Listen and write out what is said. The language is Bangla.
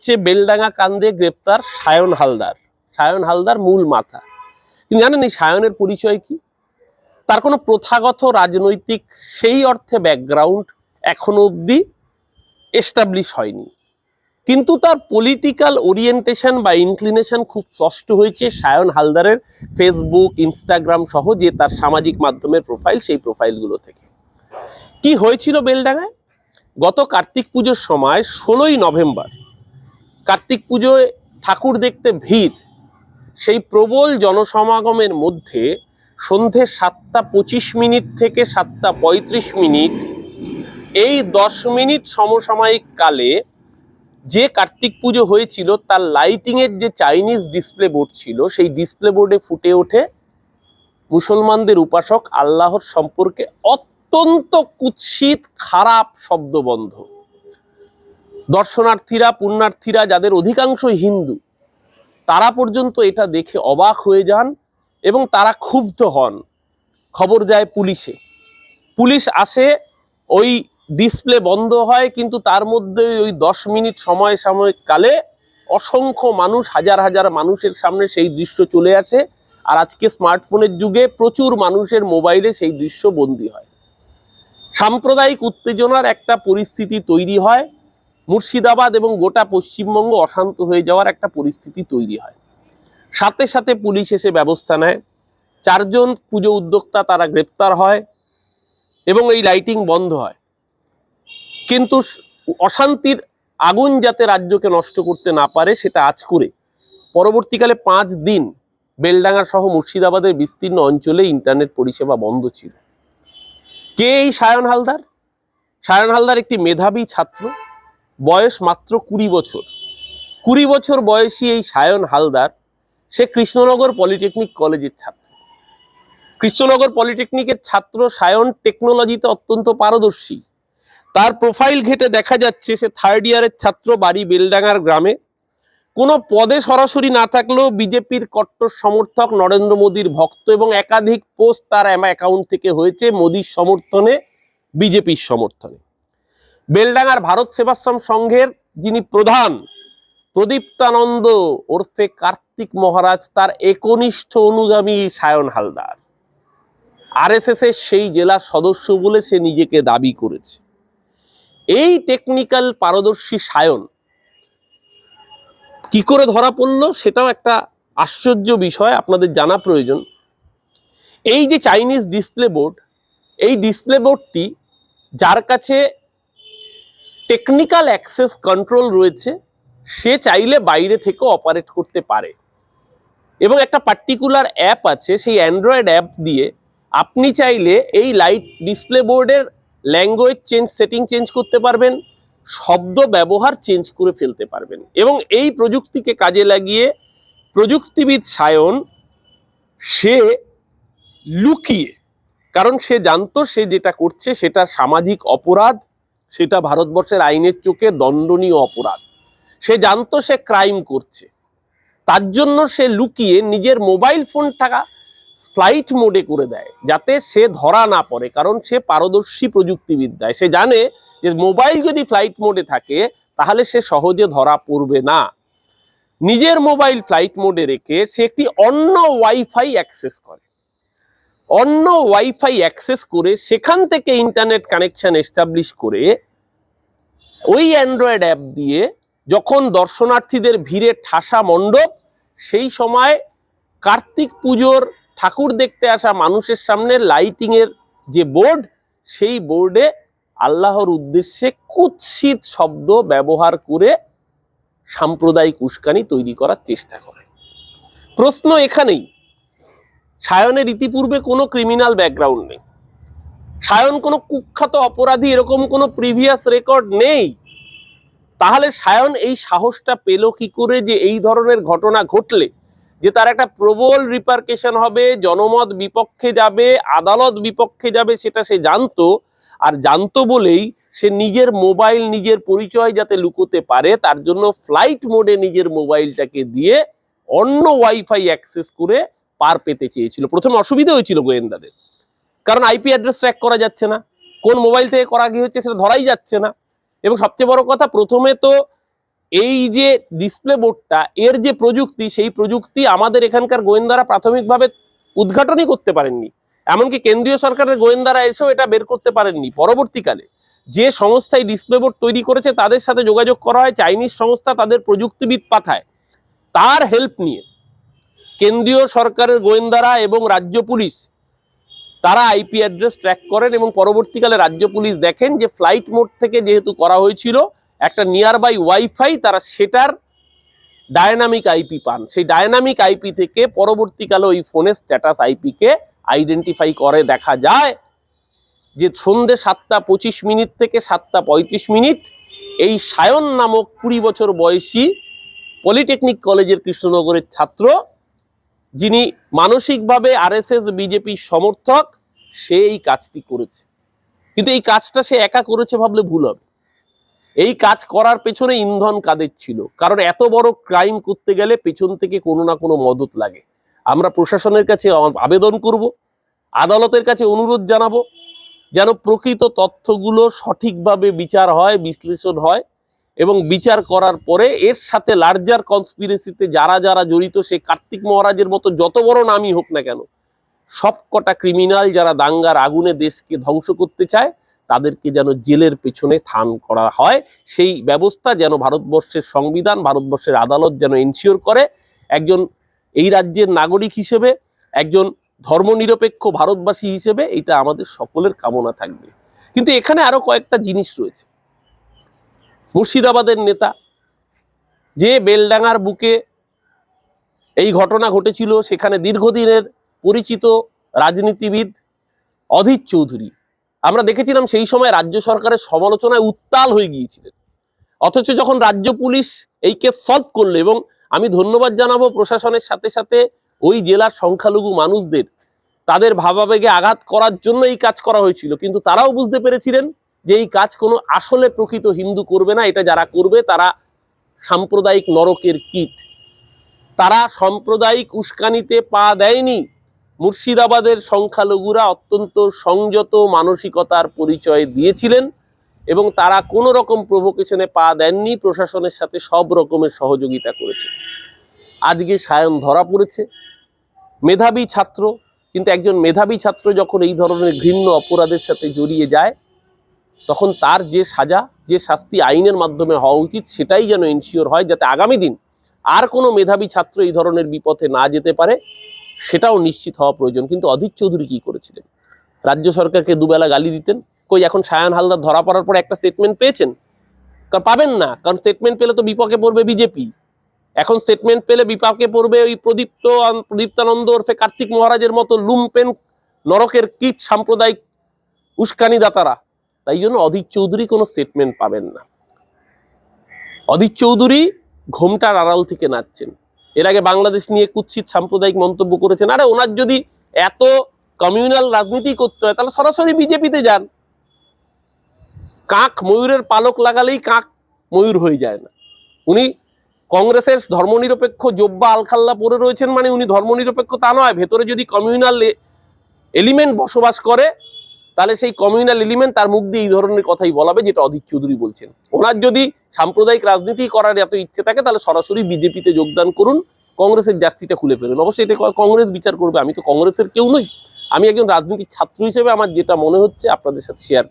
হচ্ছে বেলডাঙ্গা কান্দে গ্রেপ্তার সায়ন হালদার। সায়ন হালদার মূল মাথা। কিন্তু জানেন এই সায়নের পরিচয় কি? তার কোনো প্রথাগত রাজনৈতিক সেই অর্থে ব্যাকগ্রাউন্ড এখনও অবধি এস্টাবলিশ হয়নি। কিন্তু তার পলিটিক্যাল ওরিয়েন্টেশন বা ইনক্লিনেশন খুব স্পষ্ট হয়েছে সায়ন হালদারের ফেসবুক ইনস্টাগ্রাম সহ যে তার সামাজিক মাধ্যমের প্রোফাইল সেই প্রোফাইলগুলো থেকে। কি হয়েছিল বেলডাঙ্গায়? গত কার্তিক পুজোর সময় ষোলোই নভেম্বর কার্তিক পুজোয় ঠাকুর দেখতে ভিড়। সেই প্রবল জনসমাগমের মধ্যে সন্ধে সাতটা পঁচিশ মিনিট থেকে সাতটা পঁয়ত্রিশ মিনিট এই দশ মিনিট সমসাময়িক কালে যে কার্তিক পুজো হয়েছিল, তার লাইটিংয়ের যে চাইনিজ ডিসপ্লে বোর্ড ছিল, সেই ডিসপ্লে বোর্ডে ফুটে ওঠে মুসলমানদের উপাসক আল্লাহর সম্পর্কে অত্যন্ত কুৎসিত, খারাপ শব্দবন্ধ। দর্শনার্থীরা, পুণ্যার্থীরা যাদের অধিকাংশ হিন্দু, তারা পর্যন্ত এটা দেখে অবাক হয়ে যান এবং তারা ক্ষুব্ধ হন। খবর যায় পুলিশে। পুলিশ আসে, ওই ডিসপ্লে বন্ধ হয়, কিন্তু তার মধ্যে ওই দশ মিনিট সময় সাময়িক কালে অসংখ্য মানুষ, হাজার হাজার মানুষের সামনে সেই দৃশ্য চলে আসে আর আজকে স্মার্টফোনের যুগে প্রচুর মানুষের মোবাইলে সেই দৃশ্য বন্দী হয়। সাম্প্রদায়িক উত্তেজনার একটা পরিস্থিতি তৈরি হয়। মুর্শিদাবাদ এবং গোটা পশ্চিমবঙ্গ অশান্ত হয়ে যাওয়ার একটা পরিস্থিতি তৈরি হয়। সাথে সাথে পুলিশ এসে ব্যবস্থা নেয়। চারজন পুজো উদ্যোক্তা তারা গ্রেপ্তার হয় এবং এই লাইটিং বন্ধ হয়। কিন্তু অশান্তির আগুন যাতে রাজ্যকে নষ্ট করতে না পারে সেটা আজ করে। পরবর্তীকালে পাঁচ দিন বেলডাঙ্গা সহ মুর্শিদাবাদের বিস্তীর্ণ অঞ্চলে ইন্টারনেট পরিষেবা বন্ধ ছিল। কে এই সায়ন হালদার? সায়ন হালদার একটি মেধাবী ছাত্র। বয়স মাত্র কুড়ি বছর। কুড়ি বছর বয়সী এই সায়ন হালদার, সে কৃষ্ণনগর পলিটেকনিক কলেজের ছাত্র। কৃষ্ণনগর পলিটেকনিকের ছাত্র সায়ন টেকনোলজিতে অত্যন্ত পারদর্শী। তার প্রোফাইল ঘেটে দেখা যাচ্ছে সে থার্ড ইয়ারের ছাত্র বাড়ি বেলডাঙ্গার গ্রামে। কোনো পদে সরাসরি না থাকলেও বিজেপির কট্টর সমর্থক নরেন্দ্র মোদীর ভক্ত এবং একাধিক পোস্ট তার অ্যাকাউন্ট থেকে হয়েছে মোদীর সমর্থনে, বিজেপির সমর্থনে। বেলডাঙ্গার ভারত সেবাশ্রম সংঘের যিনি প্রধান, প্রদীপ্তানন্দ ওরফে কার্তিক মহারাজ, তার একনিষ্ঠ অনুগামী সায়ন হালদার। আরএসএস এর সেই জেলার সদস্য বলে সে নিজেকে দাবি করেছে। এই টেকনিক্যাল পারদর্শী সায়ন কি করে ধরা পড়ল সেটাও একটা আশ্চর্য বিষয়, আপনাদের জানা প্রয়োজন। এই যে চাইনিজ ডিসপ্লে বোর্ড এই ডিসপ্লে বোর্ডটি যার কাছে টেকনিক্যাল অ্যাক্সেস কন্ট্রোল রয়েছে, সে চাইলে বাইরে থেকেও অপারেট করতে পারে। এবং একটা পার্টিকুলার অ্যাপ আছে, সেই অ্যান্ড্রয়েড অ্যাপ দিয়ে আপনি চাইলে এই লাইট ডিসপ্লে বোর্ডের ল্যাঙ্গুয়েজ চেঞ্জ, সেটিং চেঞ্জ করতে পারবেন, শব্দ ব্যবহার চেঞ্জ করে ফেলতে পারবেন। এবং এই প্রযুক্তিকে কাজে লাগিয়ে প্রযুক্তিবিদ সায়ন, সে লুকিয়ে, কারণ সে জানতো সে যেটা করছে, সেটা সামাজিক অপরাধ সেটা ভারতবর্ষের আইনের চোখে দণ্ডনীয় অপরাধ। সে জানতো সে ক্রাইম করছে। তার জন্য সে লুকিয়ে নিজের মোবাইল ফোনটা ফ্লাইট মোডে করে দেয়, যাতে সে ধরা না পড়ে, কারণ সে পারদর্শী প্রযুক্তিবিদ্যায়। সে জানে যে মোবাইল যদি ফ্লাইট মোডে থাকে, তাহলে সে সহজে ধরা পড়বে না। নিজের মোবাইল ফ্লাইট মোডে রেখে সে একটি অন্য ওয়াইফাই অ্যাক্সেস করে। অন্য ওয়াইফাই অ্যাক্সেস করে সেখান থেকে ইন্টারনেট কানেকশন এস্টাবলিশ করে ওই অ্যান্ড্রয়েড অ্যাপ দিয়ে যখন দর্শনার্থীদের ভিড়ে ঠাসা মণ্ডপ, সেই সময় কার্তিক পুজোর ঠাকুর দেখতে আসা মানুষের সামনে লাইটিংয়ের যে বোর্ড সেই বোর্ডে আল্লাহর উদ্দেশ্যে কুৎসিত শব্দ ব্যবহার করে সাম্প্রদায়িক উস্কানি তৈরি করার চেষ্টা করে। প্রশ্ন এখানেই। সায়নের ইতিপূর্বে কোনো ক্রিমিনাল ব্যাকগ্রাউন্ড নেই। সায়ন কোনো কুখ্যাত অপরাধী, এরকম কোনো প্রিভিয়াস রেকর্ড নেই। তাহলে সায়ন এই সাহসটা পেল কি করে যে এই ধরনের ঘটনা ঘটলে? যে তার একটা প্রবল রিপার্কেশন হবে, জনমত বিপক্ষে যাবে, আদালত বিপক্ষে যাবে, সেটা সে জানতো। আর জানতো বলেই সে নিজের মোবাইল নিজের পরিচয় যাতে লুকোতে পারে, তার জন্য ফ্লাইট মোডে নিজের মোবাইলটাকে দিয়ে অন্য ওয়াইফাই অ্যাক্সেস করে পার পেতে চেয়েছিল। প্রথমে অসুবিধা হয়েছিল গোয়েন্দাদের। কারণ আইপি অ্যাড্রেস ট্র্যাক করা যাচ্ছে না। কোন মোবাইল থেকে করা গিয়ে হচ্ছে সেটা ধরাই যাচ্ছে না। এবং সবচেয়ে বড় কথা, প্রথমে তো এই যে ডিসপ্লে বোর্ডটা এর যে প্রযুক্তি, সেই প্রযুক্তি আমাদের এখানকার গোয়েন্দারা প্রাথমিকভাবে উদ্ঘাটনই করতে পারেননি। এমনকি কেন্দ্রীয় সরকারের গোয়েন্দারা এসেও এটা বের করতে পারেননি পরবর্তীকালে। যে সংস্থায় ডিসপ্লে বোর্ড তৈরি করেছে, তাদের সাথে যোগাযোগ করা হয়। চাইনিজ সংস্থা তাদের প্রযুক্তিবিদ পাঠায়। তার হেল্প নিয়ে। কেন্দ্রীয় সরকারের গোয়েন্দারা এবং রাজ্য পুলিশ, তারা আইপি অ্যাড্রেস ট্র্যাক করেন এবং পরবর্তীকালে রাজ্য পুলিশ দেখেন যে ফ্লাইট মোড থেকে যেহেতু করা হয়েছিল, একটা নিয়ার বাই ওয়াইফাই তারা সেটার ডায়নামিক আইপি পান। সেই ডায়নামিক আইপি থেকে পরবর্তীকালে ওই ফোনের স্ট্যাটাস আইপিকে আইডেন্টিফাই করে দেখা যায় যে সন্ধে সাতটা পঁচিশ মিনিট থেকে সাতটা পঁয়ত্রিশ মিনিট এই সায়ন নামক কুড়ি বছর বয়সী পলিটেকনিক কলেজের কৃষ্ণনগরের ছাত্র যিনি মানসিকভাবে আরএসএস, বিজেপি সমর্থক, সে এই কাজটি করেছে। কিন্তু এই কাজটা সে একা করেছে ভাবলে ভুল হবে। এই কাজ করার পেছনে ইন্ধন কাদের ছিল? কারণ এত বড় ক্রাইম করতে গেলে পেছন থেকে কোনো না কোনো মদত লাগে। আমরা প্রশাসনের কাছে আবেদন করব, আদালতের কাছে অনুরোধ জানাব, যেন প্রকৃত তথ্যগুলো সঠিকভাবে বিচার হয়, বিশ্লেষণ হয় এবং বিচার করার পরে এর সাথে লার্জার কনস্পিরেসিতে যারা যারা জড়িত, সে কার্তিক মহারাজের মতো যত বড় নামই হোক না কেন, সবকটা ক্রিমিনাল যারা দাঙ্গার আগুনে দেশকে ধ্বংস করতে চায়, তাদেরকে যেন জেলের পেছনে থান করা হয়। সেই ব্যবস্থা যেন ভারতবর্ষের সংবিধান, ভারতবর্ষের আদালত যেন এনশিওর করে। একজন এই রাজ্যের নাগরিক হিসেবে, একজন ধর্মনিরপেক্ষ ভারতবাসী হিসেবে এটা আমাদের সকলের কামনা থাকবে। কিন্তু এখানে আরও কয়েকটা জিনিস রয়েছে। মুর্শিদাবাদের নেতা, যে বেলডাঙ্গার বুকে এই ঘটনা ঘটেছিল, সেখানে দীর্ঘদিনের পরিচিত রাজনীতিবিদ অধীর চৌধুরী। আমরা দেখেছিলাম সেই সময় রাজ্য সরকারের সমালোচনায় উত্তাল হয়ে গিয়েছিলেন। অথচ যখন রাজ্য পুলিশ এই কেস সলভ করল এবং আমি ধন্যবাদ জানাব প্রশাসনের সাথে সাথে ওই জেলার সংখ্যালঘু মানুষদের, তাদের ভাবাবেগে আঘাত করার জন্য এই কাজ করা হয়েছিল। কিন্তু তারাও বুঝতে পেরেছিলেন যে এই কাজ কোনো আসলে প্রকৃত হিন্দু করবে না, এটা যারা করবে তারা সাম্প্রদায়িক নরকের কীট। তারা সাম্প্রদায়িক উস্কানিতে পা দেয়নি। মুর্শিদাবাদের সংখ্যালঘুরা অত্যন্ত সংযত মানসিকতার পরিচয় দিয়েছিলেন এবং তারা কোনো রকম প্রভোকেশনে পা দেননি, প্রশাসনের সাথে সব রকমের সহযোগিতা করেছে। আজকে সায়ন ধরা পড়েছে। মেধাবী ছাত্র, কিন্তু একজন মেধাবী ছাত্র যখন এই ধরনের ঘৃণ্য অপরাধের সাথে জড়িয়ে যায় তখন তার যে সাজা, যে শাস্তি আইনের মাধ্যমে হওয়া উচিত, সেটাই যেন এনশিওর হয় যাতে আগামী দিন আর কোনো মেধাবী ছাত্র এই ধরনের বিপথে না যেতে পারে, সেটাও নিশ্চিত হওয়া প্রয়োজন। কিন্তু অধীর চৌধুরী কী করেছিলেন? রাজ্য সরকারকে দুবেলা গালি দিতেন? কই এখন সায়ন হালদার ধরা পড়ার পর একটা স্টেটমেন্ট পেয়েছেন? কারণ পাবেন না, কারণ স্টেটমেন্ট পেলে তো বিপক্ষে পড়বে বিজেপি। এখন স্টেটমেন্ট পেলে বিপাকে পড়বে ওই প্রদীপ্ত, প্রদীপ্তানন্দ ওরফে কার্তিক মহারাজের মতো লুমপেন নরকের কীট সাম্প্রদায়িক উস্কানি দাতারা। তাই জন্য অধীর চৌধুরী কোনো স্টেটমেন্ট পাবেন না। অধীর চৌধুরী ঘোমটার আড়াল থেকে নাচছেন। এর আগে বাংলাদেশ নিয়ে কুৎসিত সাম্প্রদায়িক মন্তব্য করেছেন। আরে ওনার যদি এত কমিউনাল রাজনীতি করতে হয়, তাহলে সরাসরি বিজেপিতে যান। কাক ময়ূরের পালক লাগালেই কাক ময়ূর হয়ে যায় না। উনি কংগ্রেসের ধর্মনিরপেক্ষ জব্বা আলখাল্লা পরে রয়েছেন মানে উনি ধর্মনিরপেক্ষ তা নয়, ভেতরে যদি কমিউনাল এলিমেন্ট বসবাস করে তাহলে সেই কমিউনাল এলিমেন্ট তার মুখ দিয়ে এই ধরনের কথাই বলাবে যেটা অধীর চৌধুরী বলছেন। ওনার যদি সাম্প্রদায়িক রাজনীতি করার এত ইচ্ছে থাকে, তাহলে সরাসরি বিজেপিতে যোগদান করুন, কংগ্রেসের জার্সিটা খুলে ফেলুন। অবশ্যই এটা কংগ্রেস বিচার করবে, আমি তো কংগ্রেসের কেউ নই। আমি একজন রাজনীতির ছাত্র হিসেবে আমার যেটা মনে হচ্ছে আপনাদের সাথে শেয়ার